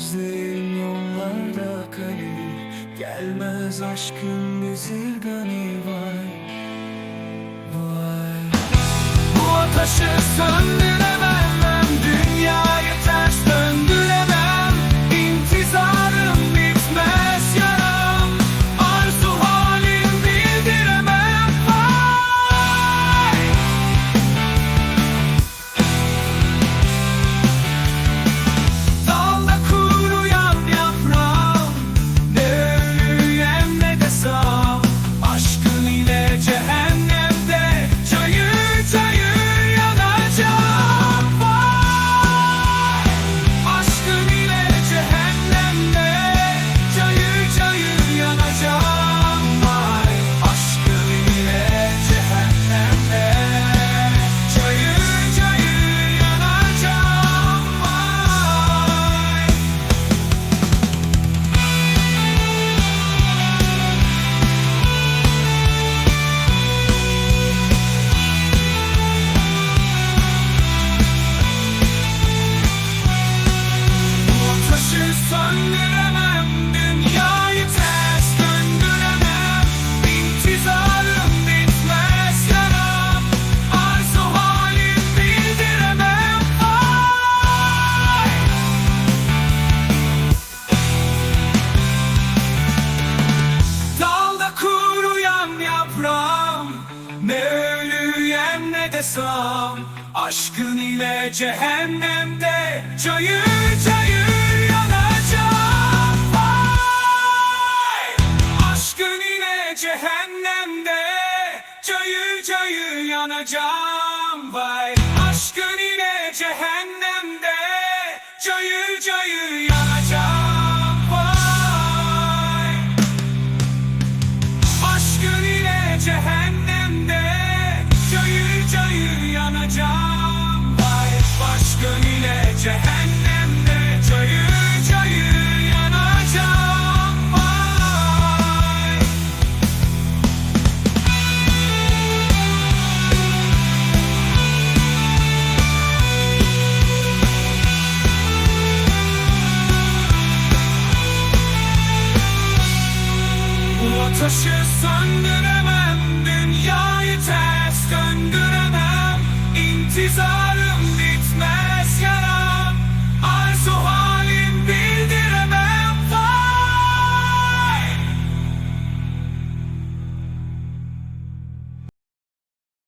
Gözlerim yollarda kalem Gelmez aşkın bir gani Vay Bu ateşi söndüren hesap Aşkın ile cehennemde çayır çayır yanacağım Vay! Aşkın ile cehennemde çayır çayır yanacağım Vay! Aşkın cehennemde çayır çayır yanacağım Vay. Bu ateşi söndüremem